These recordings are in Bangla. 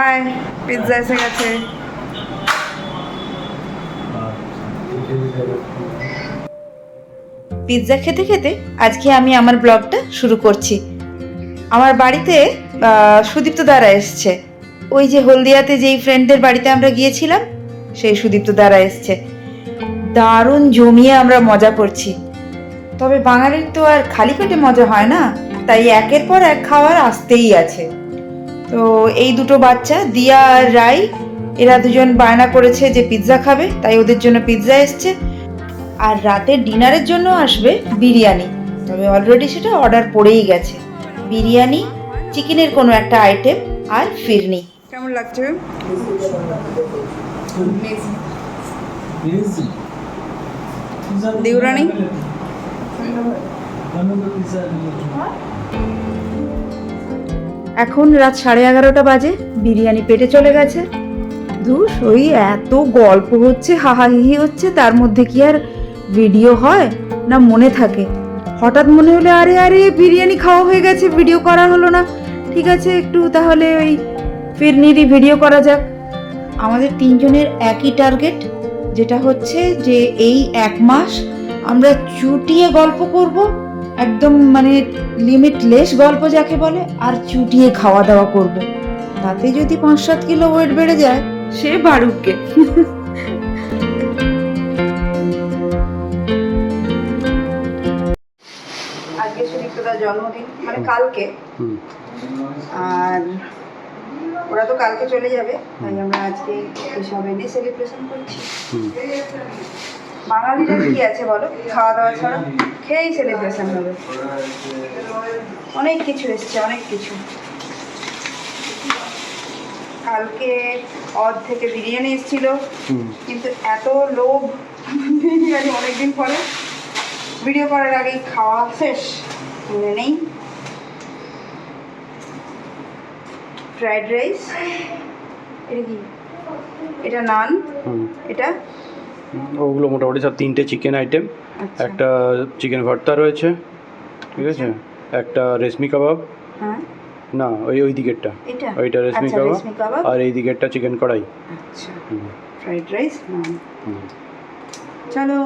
আয় পিৎজা এসে গেছে। পিৎজা খেতে খেতে আজকে আমি আমার ব্লগটা শুরু করছি। আমার বাড়িতে সুদীপ্ত দ্বারা এসছে। ওই যে হলদিয়াতে যেই ফ্রেন্ডদের বাড়িতে আমরা গিয়েছিলাম, সেই সুদীপ্ত দ্বারা এসছে। দারুণ জমিয়ে আমরা মজা করছি। তবে বাঙালির তো আর খালি পেটে মজা হয় না, তাই একের পর এক খাবার আসতেই আছে। তো এই দুটো বাচ্চা দিয়া আর রাই এরা দুজন বায়না করেছে যে পিৎজা খাবে তাই ওদের জন্য পিৎজা এসছে। আর রাতের ডিনারের জন্য আসবে বিরিয়ানি তবে অলরেডি সেটা অর্ডার পড়েই গেছে। বিরিয়ানি চিকেনের কোনো একটা আইটেম আর ফিরনি। কেমন লাগছে? দেউরানি? এখন রাত সাড়ে এগারোটা বাজে, বিরিয়ানি পেটে চলে গেছে। ধুস, ওই এত গল্প হচ্ছে, হাহাহিহি হচ্ছে, তার মধ্যে কি আর ভিডিও হয়? না মনে থাকে। হঠাৎ মনে হলে, আরে আরে, বিরিয়ানি খাওয়া হয়ে গেছে ভিডিও করা হলো না। ঠিক আছে, একটু তাহলে ওই ফিরনিরই ভিডিও করা যাক। আমাদের তিনজনের একই টার্গেট যেটা হচ্ছে যে এই এক মাস আমরা চুটিয়ে গল্প করব একদম মানে লিমিটলেস গল্প যাকে বলে আর চুটিয়ে খাওয়া দাওয়া করব। তাতে যদি পাঁচ সাত কিলো ওয়েট বেড়ে যায় সে বারুককে। আজকে সুদীপ্তদার জন্মদিন মানে কালকে। আর ওরা তো কালকে চলে যাবে তাই আমরা আজকে এসব এনে সেলিব্রেশন করছি। হুম বাঙালিরা কি আছে বলো? খাওয়া দাওয়া ছাড়া খেয়েই সেলিব্রেশন হবে অনেক কিছু এসছে অনেক কিছু। কালকে অদ থেকে বিরিয়ানি এসেছিল। কিন্তু এত লোভ বিরিয়ানি অনেকদিন পরে। ভিডিও করার আগেই খাওয়া শেষ মনে নেই। ফ্রাইড রাইস এটা কি? এটা নান এটা ওগুলো মোটামুটি সব তিনটে চিকেন আইটেম আচ্ছা। একটা চিকেন ভর্তা রয়েছে ঠিক আছে? একটা রেশমি কাবাব। হ্যাঁ। না ওই ওই দিকেরটা। ওইটা রেশমি আচ্ছা, কাবাব। আর এই দিকেরটা চিকেন কড়াই। আচ্ছা। হুম। ফ্রাইড রাইস হুম। চলো।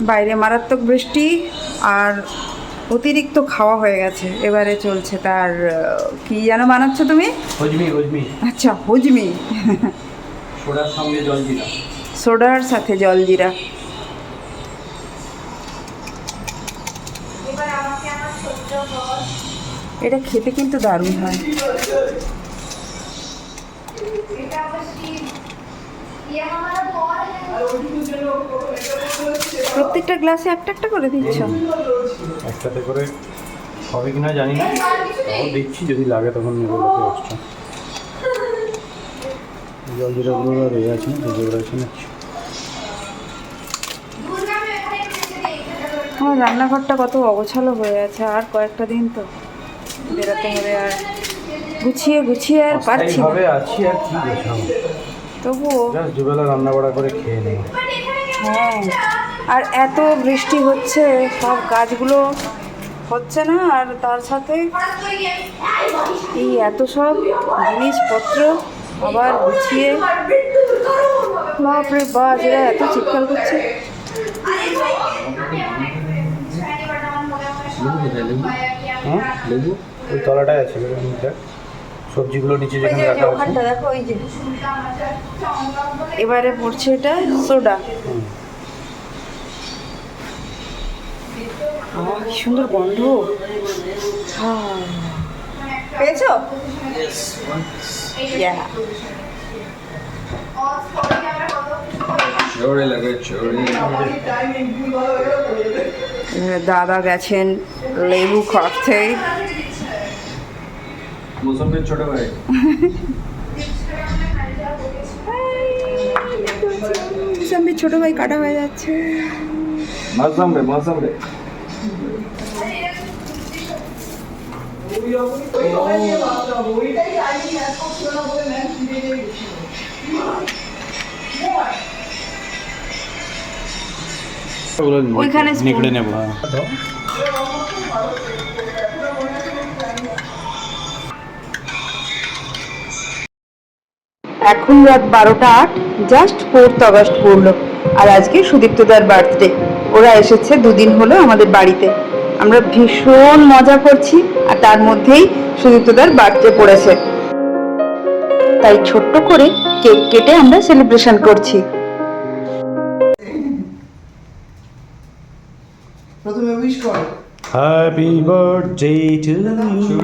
বাইরে মারাত্মক বৃষ্টি আর অতিরিক্ত খাওয়া হয়ে গেছে। এবারে চলছে তার কি যেন বানাচ্ছ তুমি? হজমি হজমি। আচ্ছা হুজমি। সোডার সঙ্গে জল সোডার সাথে জলজিরা এটা খেতে কিন্তু দারুণ হয়। প্রত্যেকটা গ্লাসে একটা একটা করে দিচ্ছ? একসাথে করে হবে কি না। জানি না দিচ্ছি যদি লাগে তখন নেব এক্সট্রা জল জিরাগুলো এ আছে না যেগুলো আছে না আমার রান্নাঘরটা কত অগোছালো হয়ে আছে আর কয়েকটা দিন তো বেরোতে হবে আর গুছিয়ে গুছিয়ে আর পারছি না। আছি আর কি গোছাবো? তবুও দুবেলা রান্না বাড়া করে খেয়ে নেই হ্যাঁ আর এত বৃষ্টি হচ্ছে সব গাছগুলো হচ্ছে না আর তার সাথে এই এত সব জিনিসপত্র আবার গুছিয়ে। বাপরে বাস এরা এত চিৎকার করছে। হ্যাঁ লেবু? ওই তলাটায় আছে সবজিগুলো নিচে যেখানে রাখা আছে। দেখো ওই যে। এবারে পড়ছে এটা সোডা। কি সুন্দর গন্ধ। আহ। পেয়েছ? দাদা গেছেন লেবু খাচ্ছে মৌসুমের ছোট ভাই। সামনে ছোট ভাই কাটা হয়ে যাচ্ছে। মৌসুম রে মৌসুম রে। ওগুলো ওইখানে নিকড়ে নেব হ্যাঁ। এখন রাত বারোটা আট জাস্ট ফোর্থ আগস্ট পড়ল। আর আজকে সুদীপ্তদার বার্থডে ওরা এসেছে দুদিন হলো আমাদের বাড়িতে। আমরা ভীষণ মজা করছি আর তার মধ্যেই সুদীপ্তদার বার্থডে পড়েছে। তাই ছোট্ট করে কেক কেটে আমরা সেলিব্রেশন করছি। প্রথমে উইশ কর। Happy birthday to you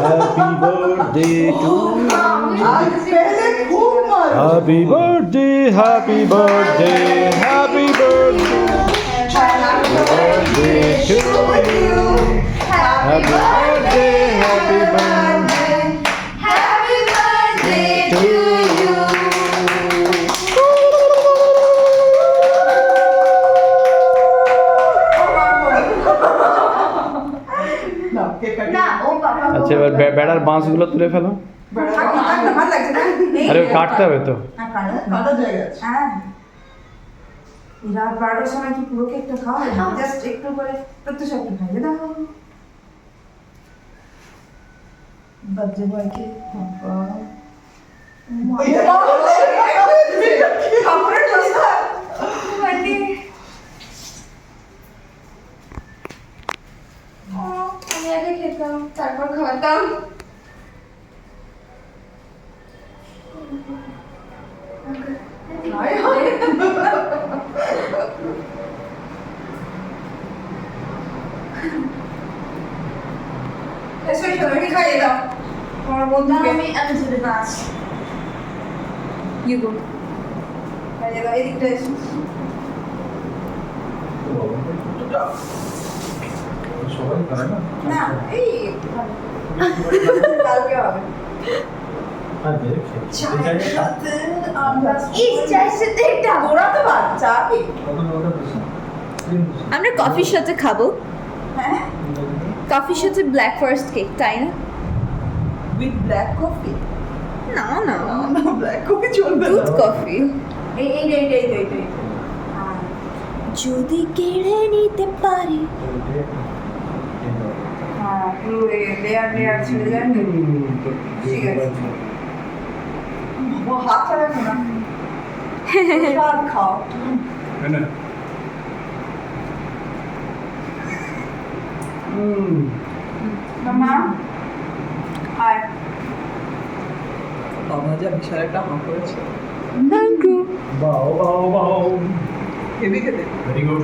happy birthday to happy birthday happy birthday happy birthday to you happy birthday happy birthday to you না কেক কাটি আচ্ছা এবার বেড়ার বাঁশগুলো তুলে ফেলো। আরে কাটতে হবে তো কাটা জায়গা আছে। হ্যাঁ। রাত বারোটার সময় কি পুরো কেকটা খাওয়া জাস্ট একটু করে প্রত্যেক একটু খাইয়ে দাও। বার্থডে বয়কে আমি আগে খেতাম তারপর খাওয়াতাম এসো এসো আমি খাইয়ে দাও তোমার না বন্ধুকে আমি আমি চলে নাচ খাইয়ে দাও এদিকটা এসো সবাই করে না না এই কালকে হবে আমরা কফির সাথে খাব। হ্যাঁ? কফির সাথে ব্ল্যাক ফরেস্ট কেক তাই না? উইথ ব্ল্যাক কফি না না। ব্ল্যাক কফি না কফি এই এই এই এই এই এই। যদি কেড়ে নিতে পারি। হ্যাঁ পুরো লেয়ার লেয়ার ছেড়ে যায় ঠিক আছে। ও হাত ছাড়াবো না। সব খাও। মামা আর বাবা যা বিশাল একটা হাঁ করেছে। থ্যাংক ইউ বাও বাও বাও হেভি খেতে ভেরি গুড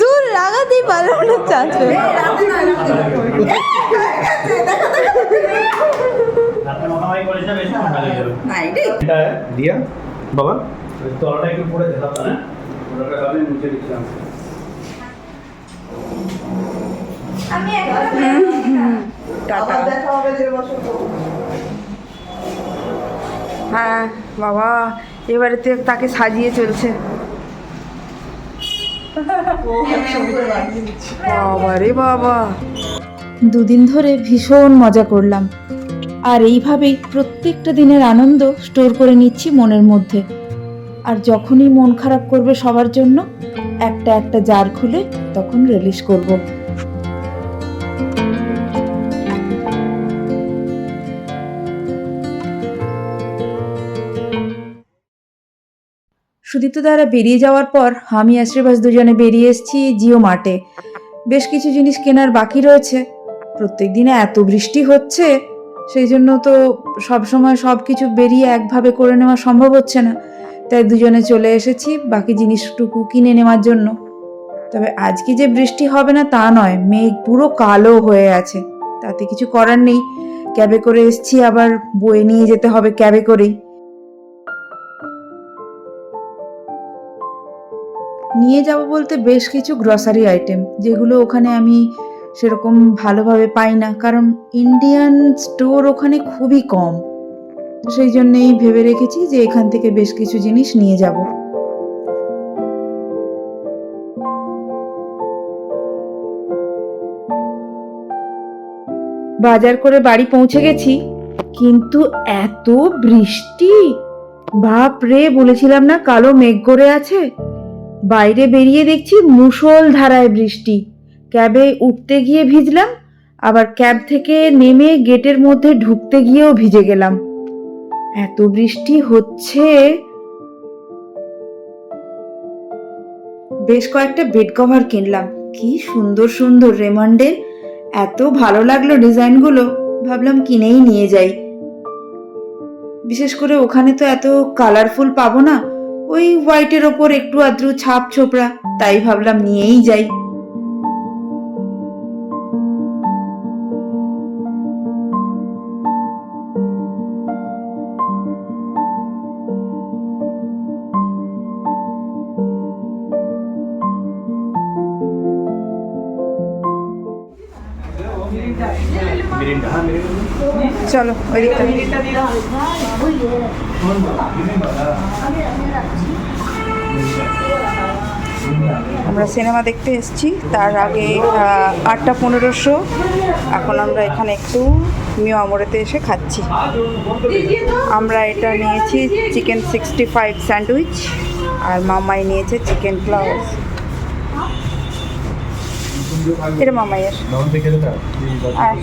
দূর লাগাতেই পারল না চাচু। না এটাই এটা দিয়া বাবা। ওই তলাটা একটু পড়ে দিলাম না তলাটা আমি মুছে দিচ্ছিলাম। আমি আবার দেখা হবে দেড় বছর হ্যাঁ বাবা এবারেতে তাকে সাজিয়ে চলছে। বাবা রে বাবা। দুদিন ধরে ভীষণ মজা করলাম। আর এইভাবেই প্রত্যেকটা দিনের আনন্দ স্টোর করে নিচ্ছি মনের মধ্যে। আর যখনই মন খারাপ করবে সবার জন্য, একটা একটা জার খুলে তখন রিলিজ করব। সুদীপ্ত দ্বারা বেরিয়ে যাওয়ার পর আমি আর শ্রীবাস দুজনে বেরিয়ে এসেছি জিও মার্টে। বেশ কিছু জিনিস কেনার বাকি রয়েছে। প্রত্যেক দিনে এত বৃষ্টি হচ্ছে সেই জন্য তো সব সময় সব কিছু বেরিয়ে একভাবে করে নেওয়া সম্ভব হচ্ছে না। তাই দুজনে চলে এসেছি বাকি জিনিসটুকু কিনে নেওয়ার জন্য। তবে আজকে যে বৃষ্টি হবে না তা নয়, মেঘ পুরো কালো হয়ে আছে। তাতে কিছু করার নেই। ক্যাবে করে এসছি, আবার বয়ে নিয়ে যেতে হবে ক্যাবে করেই। নিয়ে যাব বলতে বেশ কিছু গ্রসারি আইটেম যেগুলো ওখানে আমি সেরকম ভালোভাবে পাই না। কারণ ইন্ডিয়ান স্টোর ওখানে খুবই কম। সেই জন্যেই ভেবে রেখেছি যে এখান থেকে বেশ কিছু জিনিস নিয়ে যাব। বাজার করে বাড়ি পৌঁছে গেছি, কিন্তু এত বৃষ্টি! বাপ রে বলেছিলাম না কালো মেঘ করে আছে? বাইরে বেরিয়ে দেখছি মুষল ধারায় বৃষ্টি। ক্যাবে উঠতে গিয়ে ভিজলাম, আবার ক্যাব থেকে নেমে গেটের মধ্যে ঢুকতে গিয়েও ভিজে গেলাম। এত বৃষ্টি হচ্ছে। বেশ কয়েকটা বেড কভার কিনলাম। কি সুন্দর সুন্দর রেমন্ডের এত ভালো লাগল ডিজাইনগুলো। ভাবলাম কিনেই নিয়ে যাই। বিশেষ করে ওখানে তো এত কালারফুল পাবো না। ওই হোয়াইটের ওপর একটু আদ্রু ছাপ ছোপড়া তাই ভাবলাম নিয়েই যাই। চলো আমরা সিনেমা দেখতে এসেছি, তার আগে আটটা পনেরোশো এখন আমরা এখানে একটু মিও আমরেতে এসে খাচ্ছি। আমরা এটা নিয়েছি চিকেন সিক্সটি ফাইভ স্যান্ডউইচ, আর মামাই নিয়েছে চিকেন ফ্লাওয়ার্স। এটা মামাইয়ের। আর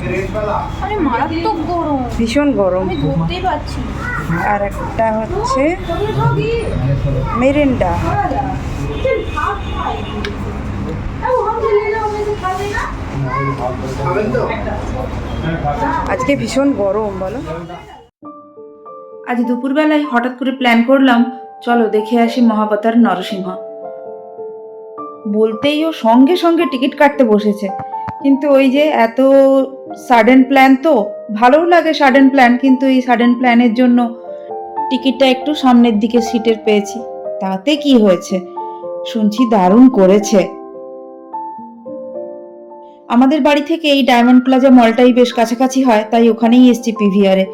আরে মারাত্মক গরম। ভীষণ গরম। আমি ধরতেই পারছি আর একটা হচ্ছে মেরিন্ডা। আজকে ভীষণ গরম বলো। আজ দুপুরবেলায় হঠাৎ করে প্ল্যান করলাম চলো দেখে আসি মহাবতার নরসিংহ। বলতেই ও সঙ্গে সঙ্গে টিকিট কাটতে বসেছে। কিন্তু ওই যে এত সাডেন প্ল্যান তো, ভালোও লাগে সাডেন প্ল্যান কিন্তু এই সাডেন প্ল্যানের জন্য টিকিটটা একটু সামনের দিকে সিটের পেয়েছি। তাতে কি হয়েছে? শুনছি দারুণ করেছে। আমাদের বাড়ি থেকে এই ডায়মন্ড প্লাজা মলটাই বেশ কাছাকাছি হয়, তাই ওখানেই এসছি পিভিআরে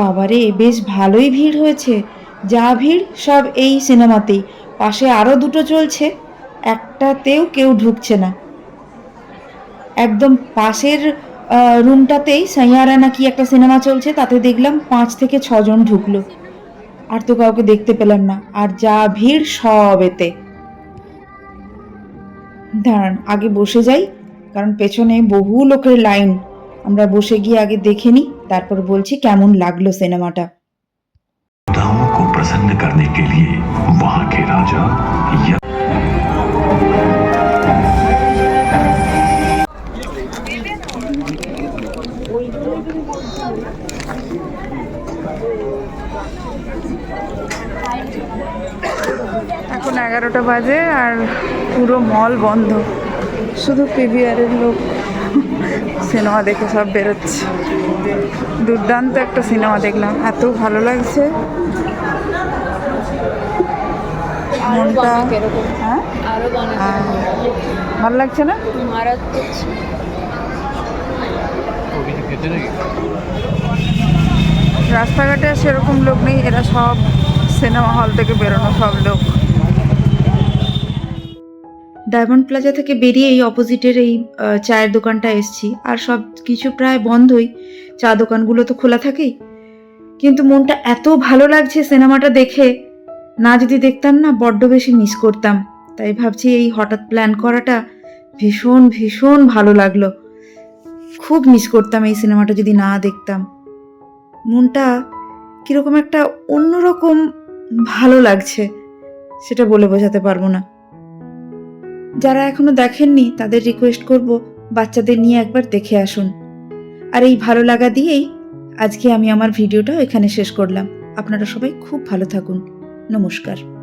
বাবারে, বেশ ভালোই ভিড় হয়েছে। যা ভিড়, সব এই সিনেমাতেই। পাশে আরও দুটো চলছে, একটাতেও কেউ ঢুকছে না। একদম পাশের রুমটাতেই সাইয়ারা নাকি একটা সিনেমা চলছে, তাতে দেখলাম পাঁচ থেকে ছজন ঢুকলো। আর তো কাউকে দেখতে পেলাম না, আর যা ভিড়, সব এতে। দাঁড়ান, আগে বসে যাই, কারণ পেছনে বহু লোকের লাইন। আমরা বসে গিয়ে আগে দেখে নিই। তারপর বলছি কেমন লাগলো সিনেমাটা दामों को प्रसन्न करने के लिए वहां के राजा या এখন এগারোটা বাজে আর পুরো মল বন্ধ শুধু পিভিআরের লোক সিনেমা দেখে সব বেরোচ্ছে দুর্দান্ত একটা সিনেমা দেখলাম। এত ভালো লাগছে। মনটা হ্যাঁ? ভালো লাগছে না? রাস্তাঘাটে সেরকম লোক নেই। এরা সব সিনেমা হল থেকে বেরোনো সব লোক। ডায়মন্ড প্লাজা থেকে বেরিয়ে এই অপোজিটের এই চায়ের দোকানটা এসছি। আর সব কিছু প্রায় বন্ধই। চা দোকানগুলো তো খোলা থাকেই। কিন্তু মনটা এত ভালো লাগছে সিনেমাটা দেখে। না যদি দেখতাম না, বড্ড বেশি মিস করতাম। তাই ভাবছি এই হঠাৎ প্ল্যান করাটা ভীষণ ভীষণ ভালো লাগল। খুব মিস করতাম এই সিনেমাটা যদি না দেখতাম। মনটা কীরকম একটা অন্যরকম ভালো লাগছে। সেটা বলে বোঝাতে পারব না। যারা এখনও দেখেননি, তাদের রিকোয়েস্ট করব বাচ্চাদের নিয়ে একবার দেখে আসুন। আর এই ভালো লাগা দিয়েই আজকে আমি আমার ভিডিওটা এখানে শেষ করলাম। আপনারা সবাই খুব ভালো থাকুন। নমস্কার।